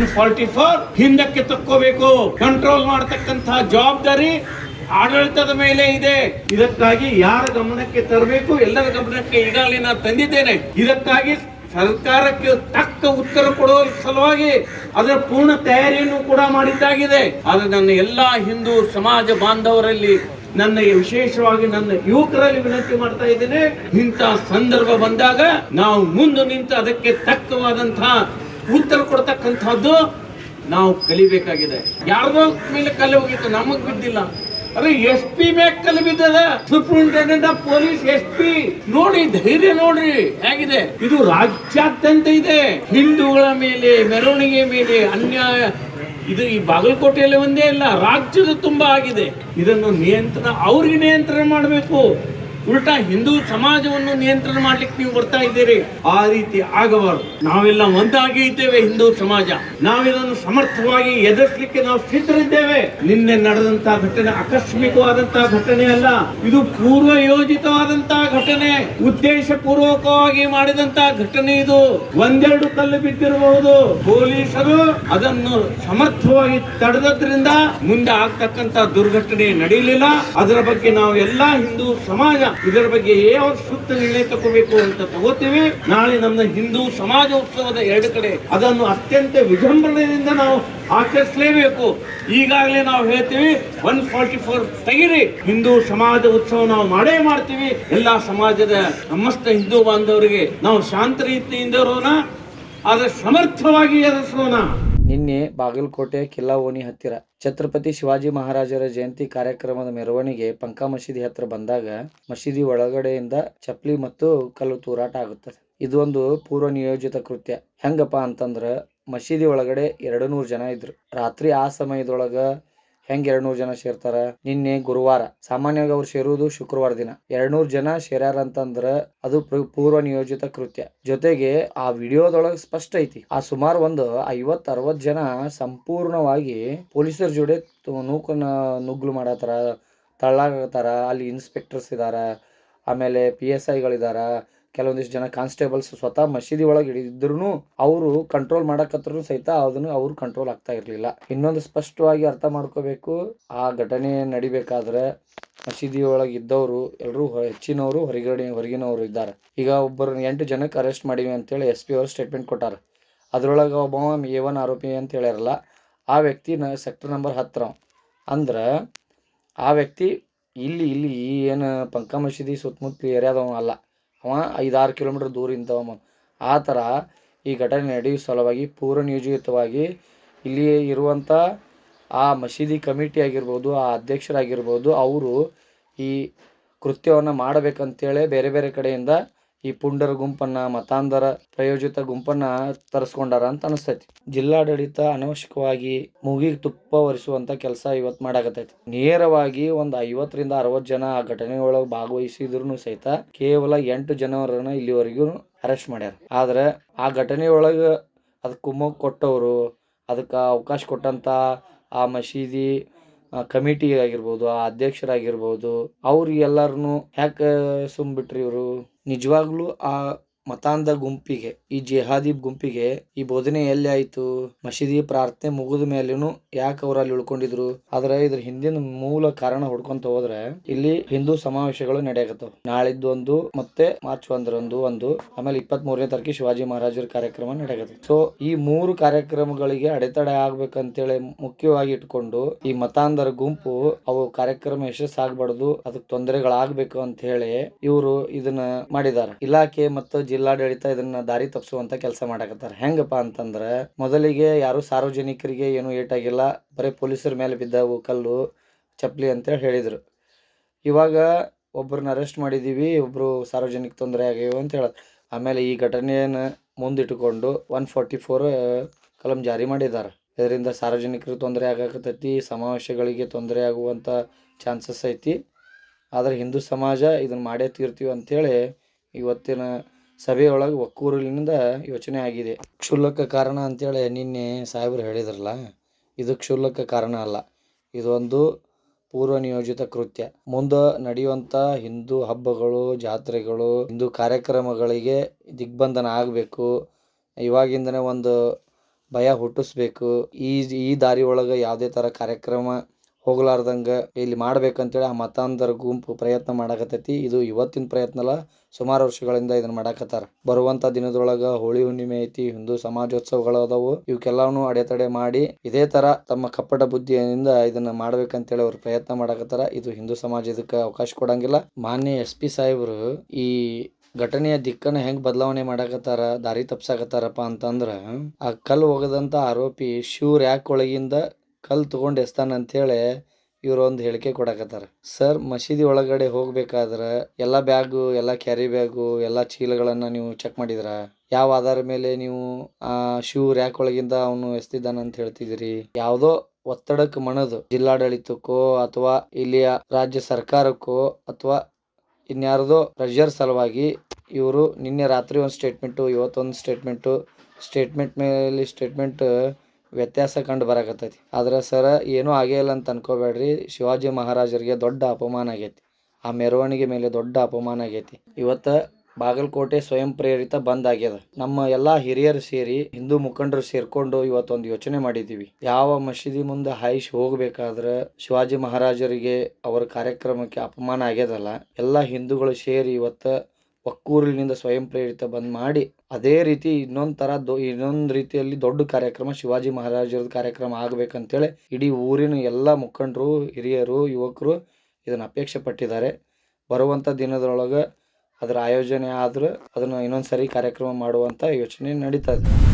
One forty four ಹಿಂದಕ್ಕೆ ತಕ್ಕೋಬೇಕು. Control ಮಾಡತಕ್ಕಂತಹ ಜವಾಬ್ದಾರಿ ಆಡಳಿತದ ಮೇಲೆ ಇದೆ. ಇದಕ್ಕಾಗಿ ಯಾರ ಗಮನಕ್ಕೆ ತರಬೇಕು, ಎಲ್ಲರ ಗಮನಕ್ಕೆ ಈಗಾಗಲೇ ನಾನು ತಂದಿದ್ದೇನೆ. ಇದಕ್ಕಾಗಿ ಸರ್ಕಾರಕ್ಕೆ ತಕ್ಕ ಉತ್ತರ ಕೊಡುವ ಸಲುವಾಗಿ ಅದರ ಪೂರ್ಣ ತಯಾರಿಯನ್ನು ಕೂಡ ಮಾಡಿದ್ದಾಗಿದೆ. ಆದರೆ ನನ್ನ ಎಲ್ಲಾ ಹಿಂದೂ ಸಮಾಜ ಬಾಂಧವರಲ್ಲಿ ನನ್ನ ವಿಶೇಷವಾಗಿ ನನ್ನ ಯುವಕರಲ್ಲಿ ವಿನಂತಿ ಮಾಡ್ತಾ ಇದ್ದೇನೆ. ಇಂತಹ ಸಂದರ್ಭ ಬಂದಾಗ ನಾವು ಮುಂದೆ ನಿಂತು ಅದಕ್ಕೆ ತಕ್ಕವಾದಂತಹ ಉತ್ತರ ಕೊಡ್ತಕ್ಕಂಥದ್ದು ನಾವು ಕಲಿಬೇಕಾಗಿದೆ. ಯಾರ್ದೋ ಮೇಲೆ ಕಲೆ ಹೋಗಿತ್ತು, ನಮಗ್ ಬಿದ್ದಿಲ್ಲ. ಅರೆ ಎಸ್ ಪಿ ಮೇಲೆ ಕಲೆ ಬಿದ್ದದ? Superintendent of police S P. ನೋಡಿ, ಧೈರ್ಯ ನೋಡ್ರಿ ಹೇಗಿದೆ? ಇದು ರಾಜ್ಯಾದ್ಯಂತ ಇದೆ. ಹಿಂದೂಗಳ ಮೇಲೆ, ಮೆರವಣಿಗೆ ಮೇಲೆ ಅನ್ಯಾಯ. ಇದು ಈ ಬಾಗಲಕೋಟೆಯಲ್ಲಿ ಒಂದೇ ಇಲ್ಲ ರಾಜ್ಯದ ತುಂಬಾ ಆಗಿದೆ. ಇದನ್ನು ನಿಯಂತ್ರಣ, ಅವ್ರಿಗೆ ನಿಯಂತ್ರಣ ಮಾಡಬೇಕು. ಉಲ್ಟಾ ಹಿಂದೂ ಸಮಾಜವನ್ನು ನಿಯಂತ್ರಣ ಮಾಡ್ಲಿಕ್ಕೆ ನೀವು ಬರ್ತಾ ಇದ್ದೀರಿ. ಆ ರೀತಿ ಆಗಬಾರದು. ನಾವೆಲ್ಲ ಒಂದಾಗಿ ಇದ್ದೇವೆ ಹಿಂದೂ ಸಮಾಜ. ನಾವಿದನ್ನು ಸಮರ್ಥವಾಗಿ ಎದುರಿಸಲಿಕ್ಕೆ ನಾವು ಸಿದ್ಧರಿದ್ದೇವೆ. ನಿನ್ನೆ ನಡೆದಂತಹ ಘಟನೆ ಆಕಸ್ಮಿಕವಾದಂತಹ ಘಟನೆ ಅಲ್ಲ, ಇದು ಪೂರ್ವ ಯೋಜಿತವಾದಂತಹ ಘಟನೆ. ಉದ್ದೇಶ ಪೂರ್ವಕವಾಗಿ ಮಾಡಿದಂತಹ ಘಟನೆ ಇದು. ಒಂದೆರಡು ಕಲ್ಲು ಬಿದ್ದಿರಬಹುದು. ಪೊಲೀಸರು ಅದನ್ನು ಸಮರ್ಥವಾಗಿ ತಡೆದ್ರಿಂದ ಮುಂದೆ ಆಗ್ತಕ್ಕಂತ ದುರ್ಘಟನೆ ನಡೆಯಲಿಲ್ಲ. ಅದರ ಬಗ್ಗೆ ನಾವು ಎಲ್ಲಾ ಹಿಂದೂ ಸಮಾಜ ಇದರ ಬಗ್ಗೆ ಯಾವ ಸೂಕ್ತ ನಿರ್ಣಯ ತಗೋಬೇಕು ಅಂತ ತಗೋತೀವಿ. ನಾಳೆ ನಮ್ಮ ಹಿಂದೂ ಸಮಾಜ ಉತ್ಸವದ ಎರಡು ಕಡೆ ಅದನ್ನು ಅತ್ಯಂತ ವಿಜೃಂಭಣೆಯಿಂದ ನಾವು ಆಚರಿಸಲೇಬೇಕು. ಈಗಾಗಲೇ ನಾವು ಹೇಳ್ತೀವಿ ಒನ್ ಫಾರ್ಟಿ ಫೋರ್ ತೆಗಿರಿ. ಹಿಂದೂ ಸಮಾಜ ಉತ್ಸವ ನಾವು ಮಾಡೇ ಮಾಡ್ತೀವಿ. ಎಲ್ಲಾ ಸಮಾಜದ ಸಮಸ್ತ ಹಿಂದೂ ಬಾಂಧವರಿಗೆ ನಾವು ಶಾಂತ ರೀತಿಯಿಂದ ಇರೋಣ, ಆದರೆ ಸಮರ್ಥವಾಗಿ ಎದುರಿಸೋಣ. ನಿನ್ನೆ ಬಾಗಲಕೋಟೆ ಕಿಲ್ಲಾ ಓಣಿ ಹತ್ತಿರ ಛತ್ರಪತಿ ಶಿವಾಜಿ ಮಹಾರಾಜರ ಜಯಂತಿ ಕಾರ್ಯಕ್ರಮದ ಮೆರವಣಿಗೆ ಪಂಕಾ ಮಸೀದಿ ಹತ್ತಿರ ಬಂದಾಗ ಮಸೀದಿ ಒಳಗಡೆಯಿಂದ ಚಪ್ಪಲಿ ಮತ್ತು ಕಲ್ಲು ತೂರಾಟ ಆಗುತ್ತದೆ ಇದೊಂದು ಪೂರ್ವ ನಿಯೋಜಿತ ಕೃತ್ಯ. ಹೆಂಗಪ್ಪ ಅಂತಂದ್ರ ಮಸೀದಿ ಒಳಗಡೆ ಎರಡು ನೂರು ಜನ ಇದ್ರು. ರಾತ್ರಿ ಆ ಸಮಯದೊಳಗ ಹೆಂಗ್ ಎರಡ್ ನೂರು ಜನ ಸೇರ್ತಾರ? ನಿನ್ನೆ ಗುರುವಾರ. ಸಾಮಾನ್ಯವಾಗಿ ಅವ್ರು ಸೇರುವುದು ಶುಕ್ರವಾರ ದಿನ. ಎರಡ್ ನೂರು ಜನ ಸೇರ್ಯಾರ ಅಂತಂದ್ರ ಅದು ಪೂರ್ವ ನಿಯೋಜಿತ ಕೃತ್ಯ. ಜೊತೆಗೆ ಆ ವಿಡಿಯೋದೊಳಗೆ ಸ್ಪಷ್ಟ ಐತಿ. ಆ ಸುಮಾರು ಒಂದು ಐವತ್ ಅರವತ್ ಜನ ಸಂಪೂರ್ಣವಾಗಿ ಪೊಲೀಸರ ಜೋಡಿ ನೂಕನ್ನ ನುಗ್ಲು ಮಾಡತ್ತಾರ ತಳ್ಳಾಗತ್ತಾರ ಅಲ್ಲಿ ಇನ್ಸ್ಪೆಕ್ಟರ್ಸ್ ಇದಾರ, ಆಮೇಲೆ ಪಿ ಎಸ್ ಐಗಳಿದಾರ ಕೆಲವೊಂದಿಷ್ಟು ಜನ ಕಾನ್ಸ್ಟೇಬಲ್ಸ್ ಸ್ವತಃ ಮಸೀದಿ ಒಳಗೆ ಹಿಡಿದಿದ್ರು ಅವರು ಕಂಟ್ರೋಲ್ ಮಾಡಕತ್ರೂ ಸಹಿತ ಅದನ್ನು ಅವ್ರು ಕಂಟ್ರೋಲ್ ಆಗ್ತಾ ಇರಲಿಲ್ಲ. ಇನ್ನೊಂದು ಸ್ಪಷ್ಟವಾಗಿ ಅರ್ಥ ಮಾಡ್ಕೋಬೇಕು, ಆ ಘಟನೆ ನಡಿಬೇಕಾದ್ರೆ ಮಸೀದಿ ಒಳಗೆ ಇದ್ದವರು ಎಲ್ಲರೂ ಹೆಚ್ಚಿನವರು, ಹೊರಗಡೆ, ಹೊರಗಿನವರು ಇದ್ದಾರೆ. ಈಗ ಒಬ್ಬರು ಎಂಟು ಜನಕ್ಕೆ ಅರೆಸ್ಟ್ ಮಾಡೀವಿ ಅಂತೇಳಿ ಎಸ್ ಪಿ ಅವರು ಸ್ಟೇಟ್ಮೆಂಟ್ ಕೊಟ್ಟಾರ. ಅದರೊಳಗೆ ಒಬ್ಬ ಎ ಒನ್ ಆರೋಪಿ ಅಂತ ಹೇಳ್ಯಾರಲ್ಲ, ಆ ವ್ಯಕ್ತಿ ನ ಸೆಕ್ಟರ್ ನಂಬರ್ ಹತ್ರ. ಅಂದ್ರೆ ಆ ವ್ಯಕ್ತಿ ಇಲ್ಲಿ ಇಲ್ಲಿ ಏನು ಪಂಕ ಮಸೀದಿ ಸುತ್ತಮುತ್ತ ಏರಿಯಾದವ ಅಲ್ಲ ಅವ ಐದಾರು ಕಿಲೋಮೀಟ್ರ್ ದೂರ ಇಂಥವ ಆ ಥರ ಈ ಘಟನೆ ನಡೆಯುವ ಸಲುವಾಗಿ ಪೂರ್ವನಿಯೋಜಿತವಾಗಿ ಇಲ್ಲಿ ಇರುವಂಥ ಆ ಮಸೀದಿ ಕಮಿಟಿ ಆಗಿರ್ಬೋದು, ಆ ಅಧ್ಯಕ್ಷರಾಗಿರ್ಬೋದು, ಅವರು ಈ ಕೃತ್ಯವನ್ನು ಮಾಡಬೇಕಂತೇಳಿ ಬೇರೆ ಬೇರೆ ಕಡೆಯಿಂದ ಈ ಪುಂಡರ ಗುಂಪನ್ನ ಮತಾಂಧರ ಪ್ರಯೋಜಿತ ಗುಂಪನ್ನ ತರಿಸ್ಕೊಂಡಾರ ಅಂತ ಅನಿಸ್ತೈತಿ. ಜಿಲ್ಲಾಡಳಿತ ಅನವಶ್ಯಕವಾಗಿ ಮೂಗಿಗೆ ತುಪ್ಪ ಒರೆಸುವಂತ ಕೆಲಸ ಇವತ್ತು ಮಾಡಾಕತ್ತೈತಿ. ನೇರವಾಗಿ ಒಂದು ಐವತ್ತರಿಂದ ಅರವತ್ತು ಜನ ಆ ಘಟನೆಯೊಳಗೆ ಭಾಗವಹಿಸಿದ್ರು ಸಹಿತ ಕೇವಲ ಎಂಟು ಜನವರನ್ನ ಇಲ್ಲಿವರೆಗೂ ಅರೆಸ್ಟ್ ಮಾಡ್ಯಾರ. ಆದ್ರೆ ಆ ಘಟನೆಯೊಳಗೆ ಅದ್ ಕುಮ್ಮಕ್ ಕೊಟ್ಟವರು, ಅದಕ್ಕೆ ಅವಕಾಶ ಕೊಟ್ಟಂತ ಆ ಮಸೀದಿ ಕಮಿಟಿ ಆಗಿರ್ಬೋದು, ಆ ಅಧ್ಯಕ್ಷರಾಗಿರ್ಬೋದು ಎಲ್ಲರನ್ನು ಯಾಕೆ ಸುಮ್ ಬಿಟ್ರಿ ಇವರು? ನಿಜವಾಗ್ಲೂ ಆ ಮತಾಂಧ ಗುಂಪಿಗೆ, ಈ ಜಿಹಾದಿ ಗುಂಪಿಗೆ ಈ ಬೋಧನೆ ಎಲ್ಲಿ ಆಯಿತು? ಮಸೀದಿ ಪ್ರಾರ್ಥನೆ ಮುಗಿದ ಮೇಲೇನು ಯಾಕೆ ಅವ್ರು ಅಲ್ಲಿ ಉಳ್ಕೊಂಡಿದ್ರು? ಆದ್ರೆ ಇದ್ರ ಹಿಂದಿನ ಮೂಲ ಕಾರಣ ಹುಡ್ಕೊಂತ ಹೋದ್ರೆ ಇಲ್ಲಿ ಹಿಂದೂ ಸಮಾವೇಶಗಳು ನಡೆಯಕತ್ತಾವ ನಾಳಿದ್ದು ಒಂದು ಮತ್ತೆ ಮಾರ್ಚ್ ಒಂದರಂದು ಒಂದು, ಆಮೇಲೆ ಇಪ್ಪತ್ತ್ ಮೂರನೇ ತಾರೀಕು ಶಿವಾಜಿ ಮಹಾರಾಜರ ಕಾರ್ಯಕ್ರಮ ನಡೆಯಕತ್ತ. ಸೊ ಈ ಮೂರು ಕಾರ್ಯಕ್ರಮಗಳಿಗೆ ಅಡೆತಡೆ ಆಗ್ಬೇಕಂತೇಳಿ ಮುಖ್ಯವಾಗಿ ಇಟ್ಕೊಂಡು ಈ ಮತಾಂಧರ ಗುಂಪು ಅವು ಕಾರ್ಯಕ್ರಮ ಯಶಸ್ಸಾಗಬಾರ್ದು, ಅದಕ್ಕೆ ತೊಂದರೆಗಳಾಗಬೇಕು ಅಂತ ಹೇಳಿ ಇವರು ಇದನ್ನ ಮಾಡಿದ್ದಾರೆ ಇಲಾಖೆ ಮತ್ತು ಜಿಲ್ಲಾಡಳಿತ ಇದನ್ನ ದಾರಿ ತಪ್ಪಿಸುವಂತ ಕೆಲಸ ಮಾಡಕತ್ತಾರ. ಹೆಂಗಪ್ಪ ಅಂತಂದ್ರ ಮೊದಲಿಗೆ ಯಾರು ಸಾರ್ವಜನಿಕರಿಗೆ ಏನು ಏಟಾಗಿಲ್ಲ, ಬರೀ ಪೊಲೀಸರ ಮೇಲೆ ಬಿದ್ದವು ಕಲ್ಲು, ಚಪ್ಪಲಿ ಅಂತೇಳಿ ಹೇಳಿದ್ರು. ಇವಾಗ ಒಬ್ಬರನ್ನ ಅರೆಸ್ಟ್ ಮಾಡಿದೀವಿ, ಒಬ್ರು ಸಾರ್ವಜನಿಕ ತೊಂದರೆ ಆಗ್ಯಾವ ಅಂತ ಹೇಳ ಆಮೇಲೆ ಈ ಘಟನೆಯನ್ನು ಮುಂದಿಟ್ಟುಕೊಂಡು ಒನ್ ಫಾರ್ಟಿ ಫೋರ್ ಕಲಂ ಜಾರಿ ಮಾಡಿದ್ದಾರೆ ಇದರಿಂದ ಸಾರ್ವಜನಿಕರು ತೊಂದರೆ ಆಗಾಕತ್ತೈತಿ, ಸಮಾವೇಶಗಳಿಗೆ ತೊಂದರೆ ಆಗುವಂಥ ಚಾನ್ಸಸ್ ಐತಿ. ಆದರೆ ಹಿಂದೂ ಸಮಾಜ ಇದನ್ನು ಮಾಡೇ ತೀರ್ತೀವಿ ಅಂಥೇಳಿ ಇವತ್ತಿನ ಸಭೆಯೊಳಗೆ ಒಕ್ಕೂರಲಿನಿಂದ ಯೋಚನೆ ಆಗಿದೆ. ಕ್ಷುಲ್ಲಕ ಕಾರಣ ಅಂತೇಳಿ ನಿನ್ನೆ ಸಾಹೇಬರು ಹೇಳಿದ್ರಲ್ಲ, ಇದು ಕ್ಷುಲ್ಲಕ ಕಾರಣ ಅಲ್ಲ. ಇದೊಂದು ಪೂರ್ವ ನಿಯೋಜಿತ ಕೃತ್ಯ. ಮುಂದೆ ನಡೆಯುವಂಥ ಹಿಂದೂ ಹಬ್ಬಗಳು, ಜಾತ್ರೆಗಳು, ಹಿಂದೂ ಕಾರ್ಯಕ್ರಮಗಳಿಗೆ ದಿಗ್ಬಂಧನ ಆಗಬೇಕು. ಇವಾಗಿಂದನೇ ಒಂದು ಭಯ ಹುಟ್ಟಿಸ್ಬೇಕು. ಈ ಈ ದಾರಿ ಒಳಗೆ ಯಾವುದೇ ಥರ ಕಾರ್ಯಕ್ರಮ ಹೋಗ್ಲಾರ್ದಂಗ ಇಲ್ಲಿ ಮಾಡ್ಬೇಕಂತೇಳಿ ಆ ಮತಾಂಧರ ಗುಂಪು ಪ್ರಯತ್ನ ಮಾಡಾಕತ್ತೈತಿ. ಇದು ಇವತ್ತಿನ ಪ್ರಯತ್ನ ಅಲ್ಲ, ಸುಮಾರು ವರ್ಷಗಳಿಂದ ಇದನ್ನ ಮಾಡಾಕತ್ತಾರ. ಬರುವಂತ ದಿನದೊಳಗ ಹೋಳಿ ಹುಣ್ಣಿಮೆ ಐತಿ, ಹಿಂದೂ ಸಮಾಜೋತ್ಸವಗಳು ಅದಾವು. ಇವಕ್ಕೆಲ್ಲಾನು ಅಡೆತಡೆ ಮಾಡಿ ಇದೇ ತರ ತಮ್ಮ ಕಪ್ಪಟ ಬುದ್ಧಿಯಿಂದ ಇದನ್ನ ಮಾಡ್ಬೇಕಂತೇಳಿ ಅವ್ರು ಪ್ರಯತ್ನ ಮಾಡಾಕತ್ತಾರ. ಇದು ಹಿಂದೂ ಸಮಾಜ ಇದಕ್ಕೆ ಅವಕಾಶ ಕೊಡಂಗಿಲ್ಲ. ಮಾನ್ಯ ಎಸ್ ಪಿ ಸಾಹೇಬ್ರು ಈ ಘಟನೆಯ ದಿಕ್ಕನ್ನ ಹೆಂಗ್ ಬದಲಾವಣೆ ಮಾಡಾಕತ್ತಾರ, ದಾರಿ ತಪ್ಸಾಕತ್ತಾರಪ್ಪ ಅಂತಂದ್ರ, ಆ ಕಲ್ಲು ಹೋಗದಂತ ಆರೋಪಿ ಶಿವ್ರ ರ್ಯಾಕ್ ಒಳಗಿಂದ ಕಲ್ಲು ತೊಗೊಂಡು ಎಸ್ತಾನ ಇವ್ರು ಒಂದು ಹೇಳಿಕೆ ಕೊಡಕತ್ತಾರ. ಸರ್, ಮಸೀದಿ ಒಳಗಡೆ ಹೋಗ್ಬೇಕಾದ್ರ ಎಲ್ಲ ಬ್ಯಾಗು, ಎಲ್ಲ ಕ್ಯಾರಿ ಬ್ಯಾಗು, ಎಲ್ಲ ಚೀಲಗಳನ್ನ ನೀವು ಚೆಕ್ ಮಾಡಿದ್ರ? ಯಾವ ಆಧಾರ ಮೇಲೆ ನೀವು, ಆ, ಶೂ ರ್ಯಾಕ್ ಒಳಗಿಂದ ಅವನು ಎಸ್ತಿದ್ದಾನ ಅಂತ ಹೇಳ್ತಿದ್ದೀರಿ? ಯಾವುದೋ ಒತ್ತಡಕ್ಕೆ ಮಣದು ಜಿಲ್ಲಾಡಳಿತಕ್ಕೋ ಅಥವಾ ಇಲ್ಲಿಯ ರಾಜ್ಯ ಸರ್ಕಾರಕ್ಕೋ ಅಥವಾ ಇನ್ಯಾರದೋ ಪ್ರೆಷರ್ ಸಲುವಾಗಿ ಇವರು ನಿನ್ನೆ ರಾತ್ರಿ ಒಂದು ಸ್ಟೇಟ್ಮೆಂಟು ಇವತ್ತೊಂದು ಸ್ಟೇಟ್ಮೆಂಟು ಸ್ಟೇಟ್ಮೆಂಟ್ ಮೇಲೆ ಸ್ಟೇಟ್ಮೆಂಟ್ ವ್ಯತ್ಯಾಸ ಕಂಡು ಬರಕತ್ತೈತಿ. ಆದ್ರೆ ಸರ, ಏನೂ ಆಗೇ ಇಲ್ಲ ಅಂತ ಅನ್ಕೋಬೇಡ್ರಿ. ಶಿವಾಜಿ ಮಹಾರಾಜರಿಗೆ ದೊಡ್ಡ ಅಪಮಾನ ಆಗೈತಿ. ಆ ಮೆರವಣಿಗೆ ಮೇಲೆ ದೊಡ್ಡ ಅಪಮಾನ ಆಗೈತಿ. ಇವತ್ತ ಬಾಗಲಕೋಟೆ ಸ್ವಯಂ ಪ್ರೇರಿತ ಬಂದ್ ಆಗ್ಯದ. ನಮ್ಮ ಎಲ್ಲಾ ಹಿರಿಯರು ಸೇರಿ, ಹಿಂದೂ ಮುಖಂಡರು ಸೇರ್ಕೊಂಡು ಇವತ್ತೊಂದು ಯೋಚನೆ ಮಾಡಿದೀವಿ. ಯಾವ ಮಸೀದಿ ಮುಂದೆ ಹಾಯಿಸಿ ಹೋಗ್ಬೇಕಾದ್ರೆ ಶಿವಾಜಿ ಮಹಾರಾಜರಿಗೆ ಅವರ ಕಾರ್ಯಕ್ರಮಕ್ಕೆ ಅಪಮಾನ ಆಗ್ಯದಲ್ಲ. ಎಲ್ಲ ಹಿಂದೂಗಳು ಸೇರಿ ಇವತ್ತ ಒಕ್ಕೂರಿನಿಂದ ಸ್ವಯಂ ಪ್ರೇರಿತ ಬಂದ್ ಮಾಡಿ ಅದೇ ರೀತಿ ಇನ್ನೊಂದ್ ತರ ದೊ, ಇನ್ನೊಂದ್ ರೀತಿಯಲ್ಲಿ ದೊಡ್ಡ ಕಾರ್ಯಕ್ರಮ ಶಿವಾಜಿ ಮಹಾರಾಜರ ಕಾರ್ಯಕ್ರಮ ಆಗ್ಬೇಕಂತೇಳಿ ಇಡೀ ಊರಿನ ಎಲ್ಲ ಮುಖಂಡರು, ಹಿರಿಯರು, ಯುವಕರು ಇದನ್ನ ಅಪೇಕ್ಷೆ ಪಟ್ಟಿದ್ದಾರೆ ಬರುವಂತ ದಿನದೊಳಗೆ ಅದರ ಆಯೋಜನೆ ಆದ್ರೆ ಅದನ್ನ ಇನ್ನೊಂದ್ಸರಿ ಕಾರ್ಯಕ್ರಮ ಮಾಡುವಂತ ಯೋಚನೆ ನಡೀತಾ ಇದೆ.